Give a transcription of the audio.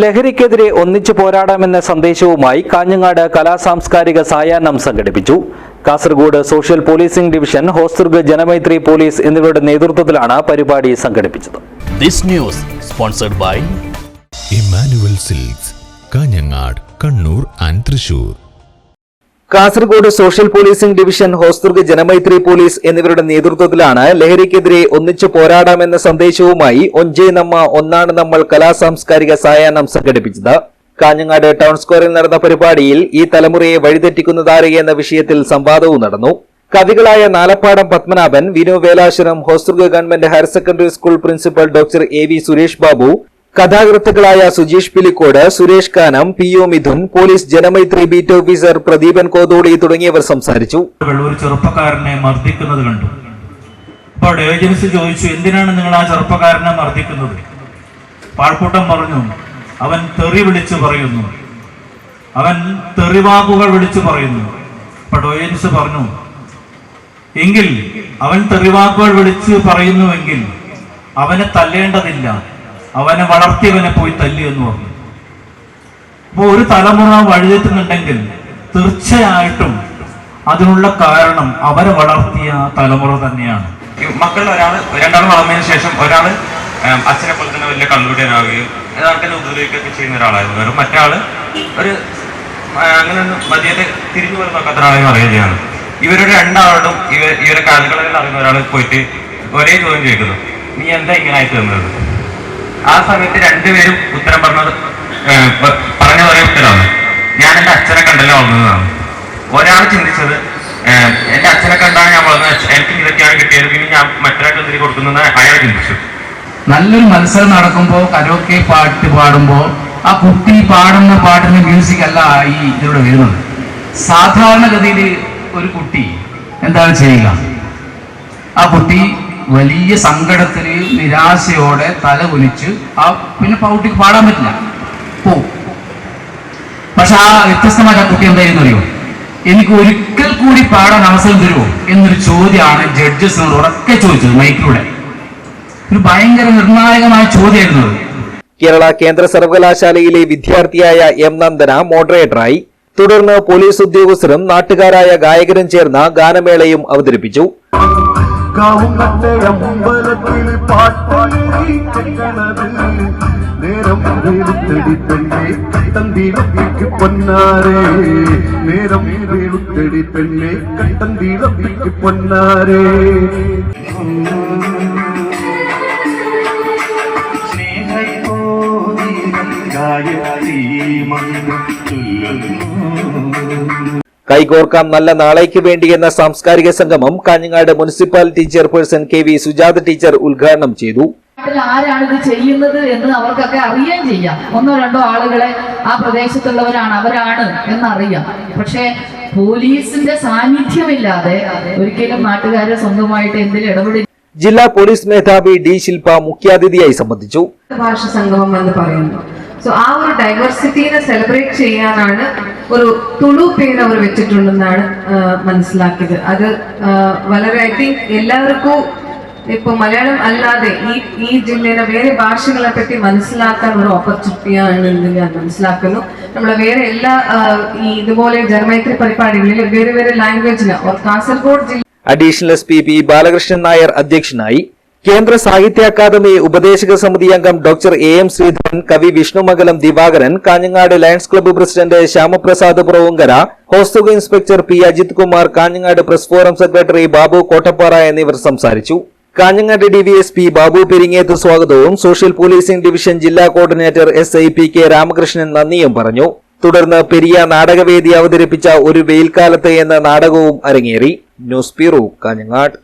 ലഹരിക്കെതിരെ ഒന്നിച്ചു പോരാടാമെന്ന സന്ദേശവുമായി കാഞ്ഞങ്ങാട് കലാസാംസ്കാരിക സായാഹ്നം സംഘടിപ്പിച്ചു. Kasaragod social policing division Hosdurg Janamaithri police എന്നിവരുടെ നേതൃത്വത്തിലാണ് പരിപാടി സംഘടിപ്പിച്ചത്. This news sponsored by Emmanuel silks Kanhangad Kannur and Thrissur Kasaragod social policing division Hosdurg Janamaithri police എന്നിവരുടെ നേതൃത്വത്തിലാണ് ലഹരിക്കെതിരെ ഒന്നിച്ചു പോരാടാമെന്ന സന്ദേശവുമായി ഒഞ്ചേ നമ്മ ഒന്നാണ് നമ്മൾ കലാസാംസ്കാരിക സായാഹ്നം സംഘടിപ്പിച്ചത്. കാഞ്ഞങ്ങാട് ടൗൺ സ്ക്വയറിൽ നടന്ന പരിപാടിയിൽ ഈ തലമുറയെ വഴിതെറ്റിക്കുന്നതാരെ എന്ന വിഷയത്തിൽ സംവാദവും നടന്നു. കവികളായ Nalappadam Padmanabhan Vinu Velashwaram Hosdurg government higher secondary school principal doctor A V Suresh Babu കഥാകൃത്തുക്കളായ Sujeesh Pilicode Suresh Kanam P O Midhun police Janamaithri beat officer Pradeepan Kothodi തുടങ്ങിയവർ സംസാരിച്ചു. ഒരു ചെറുപ്പക്കാരനെ മർദ്ദിക്കുന്നത് കണ്ടു. അപ്പോൾ ഏജൻസി ചോദിച്ചു എന്തിനാണ് നിങ്ങൾ ആ ചെറുപ്പക്കാരനെ മർദ്ദിക്കുന്നത്? പാൾക്കൂട്ടം പറഞ്ഞു അവൻ തെറി വിളിച്ചു പറയുന്നു. അവൻ തെറിവാക്കുകൾ വിളിച്ചു പറയുന്നു. അപ്പോൾ പറഞ്ഞു എങ്കിൽ അവൻ തെറിവാക്കുകൾ വിളിച്ച് പറയുന്നുവെങ്കിൽ അവനെ തല്ലേണ്ടതില്ല. അവനെ വളർത്തിയവനെ പോയി തല്ലി എന്ന് പറഞ്ഞു. അപ്പോൾ ഒരു തലമുറ വഴിതെറ്റുന്നുണ്ടെങ്കിൽ തീർച്ചയായിട്ടും അതിനുള്ള കാരണം അവരെ വളർത്തിയ തലമുറ തന്നെയാണ്. മക്കളിൽ ഒരാൾ രണ്ടാൾ വളർന്നതിന് ശേഷം ഒരാൾ അച്ഛനെ പോലെ തന്നെ വലിയ കള്ളുകൂടിയനാവുകയും യഥാർത്ഥത്തിൽ ഉപദ്രവിക്കുകയൊക്കെ ചെയ്യുന്ന ഒരാളായിരുന്നു. വെറും മറ്റാൾ ഒരു അങ്ങനെ മതിയെ തിരിഞ്ഞു പോലും നോക്കാത്ത ഒരാളെ പറയുകയാണ് ഇവരുടെ രണ്ടാളോടും ഇവ ഇവരെ കാലുകളിൽ അറിയുന്ന ഒരാൾ പോയിട്ട് ഒരേ ചോദ്യം ചോദിക്കുന്നു നീ എന്താ ഇങ്ങനെ ആയിട്ട് തന്നത് ആ സമയത്ത് രണ്ടുപേരും ഉത്തരം പറഞ്ഞത് പറഞ്ഞ ഒരേ ഉത്തരമാണ്. ഞാൻ എന്റെ അച്ഛനെ കണ്ടല്ലോ വളർന്നതാണ് ഒരാൾ ചിന്തിച്ചത് എന്റെ അച്ഛനെ കണ്ടാണ് ഞാൻ വളർന്നത്. എനിക്ക് ഇതൊക്കെയാണ് കിട്ടിയത്. പിന്നെ ഞാൻ മറ്റൊരാൾക്ക് എന്തിനു കൊടുക്കുന്നത് അയാൾ ചിന്തിച്ചു. നല്ലൊരു മത്സരം നടക്കുമ്പോൾ കരോക്കെ പാട്ട് പാടുമ്പോൾ ആ കുട്ടി പാടുന്ന പാട്ടിന്റെ മ്യൂസിക് അല്ല ഈ ഇതിലൂടെ വരുന്നത്. സാധാരണഗതിയിൽ ഒരു കുട്ടി എന്താണ് ചെയ്യുക? ആ കുട്ടി വലിയ സങ്കടത്തിൽ നിരാശയോടെ തല കുലിച്ച് ആ പിന്നെ പൗട്ടിക്ക് പാടാൻ പറ്റില്ല. പോ. പക്ഷെ ആ വ്യത്യസ്തമായിട്ട് ആ കുട്ടി എന്തായിരുന്നു അറിയോ? എനിക്ക് ഒരിക്കൽ കൂടി പാടാൻ അവസരം തരുമോ എന്നൊരു ചോദ്യമാണ് ജഡ്ജസ് ഉറക്കെ ചോദിച്ചത് മൈക്കിലൂടെ. ഒരു ഭയങ്കര നിർണായകമായ ചോദ്യമായിരുന്നു അത്. കേരള കേന്ദ്ര സർവകലാശാലയിലെ വിദ്യാർത്ഥിയായ എം നന്ദന മോഡറേറ്ററായി. തുടർന്ന് പോലീസ് ഉദ്യോഗസ്ഥരും നാട്ടുകാരായ ഗായകരും ചേർന്ന ഗാനമേളയും അവതരിപ്പിച്ചു. കാവുങ്ങത്തെ അമ്പലത്തിൽ പാട്ടെഴുതി കെട്ടണത് നേരം വേളുത്തടി പെണ്ണെ കട്ടം തീരപ്പിക്ക് പൊന്നാരേ നേരം വേളുത്തടി പെണ്ണെ കട്ടം തീരപ്പിക്ക് പൊന്നാരേ ഗായത്രി മന്ത്രം ചൊല്ലുന്നു കൈകോർക്കാം നല്ല നാളേക്ക് വേണ്ടി എന്ന സാംസ്കാരിക സംഗമം Kanhangad municipality chairperson K V Sujatha teacher ഉദ്ഘാടനം ചെയ്തു. ആരാണ് ഇത് ചെയ്യുന്നത് എന്ന് അവർക്കൊക്കെ അറിയാൻ ചെയ്യാം. ഒന്നോ രണ്ടോ ആളുകളെ ആ പ്രദേശത്തുള്ളവരാണ് അവരാണ് എന്നറിയാം. പക്ഷേ പോലീസിന്റെ സാന്നിധ്യമില്ലാതെ ഒരിക്കലും നാട്ടുകാരെ സ്വന്തമായിട്ട് എന്തിൽ ഇടപെടി ജില്ലാ പോലീസ് മേധാവി ഡി ശില്പ മുഖ്യാതിഥിയായി സംബന്ധിച്ചു. ഭാഷ സംഗമം എന്ന് പറയുന്നു. സോ ആ ഒരു ഡൈവേഴ്സിറ്റീനെ സെലിബ്രേറ്റ് ചെയ്യാനാണ് ഒരു തുളു പേര് അവർ വെച്ചിട്ടുണ്ടെന്നാണ് മനസ്സിലാക്കിയത്. അത് വളരെ ഐ തിങ്ക് എല്ലാവർക്കും ഇപ്പൊ മലയാളം അല്ലാതെ ഈ ഈ ജില്ലയിലെ വേറെ ഭാഷകളെ പറ്റി മനസ്സിലാക്കാൻ ഒരു ഓപ്പർച്യൂണിറ്റിയാണ് എന്ന് ഞാൻ മനസ്സിലാക്കുന്നു. നമ്മളെ വേറെ എല്ലാ ഈ ഇതുപോലെ ജനമൈത്രി പരിപാടികളിൽ വേറെ വേറെ ലാംഗ്വേജിന് കാസർഗോഡ് ജില്ല additional S P Balakrishnan Nair അധ്യക്ഷനായി കേന്ദ്ര സാഹിത്യ അക്കാദമി ഉപദേശക സമിതി അംഗം ഡോക്ടർ എ എം ശ്രീധരൻ കവി Vishnumangalam Divakaran Kanhangad lions club president Shyamaprasad Puravankara ഹോസ്തുക inspector P Ajith Kumar Kanhangad press forum secretary Babu Kottappara എന്നിവർ സംസാരിച്ചു. കാഞ്ഞങ്ങാട് ഡിവിഎസ്പി ബാബു പെരിങ്ങേത്ത് സ്വാഗതവും. സോഷ്യൽ പോലീസിംഗ് ഡിവിഷൻ ജില്ലാ coordinator S I P K Ramakrishnan നന്ദിയും പറഞ്ഞു. തുടർന്ന് പെരിയ നാടകവേദി അവതരിപ്പിച്ച ഒരു വെയിൽക്കാലത്ത് എന്ന നാടകവും അരങ്ങേറി. News bureau Kanhangad.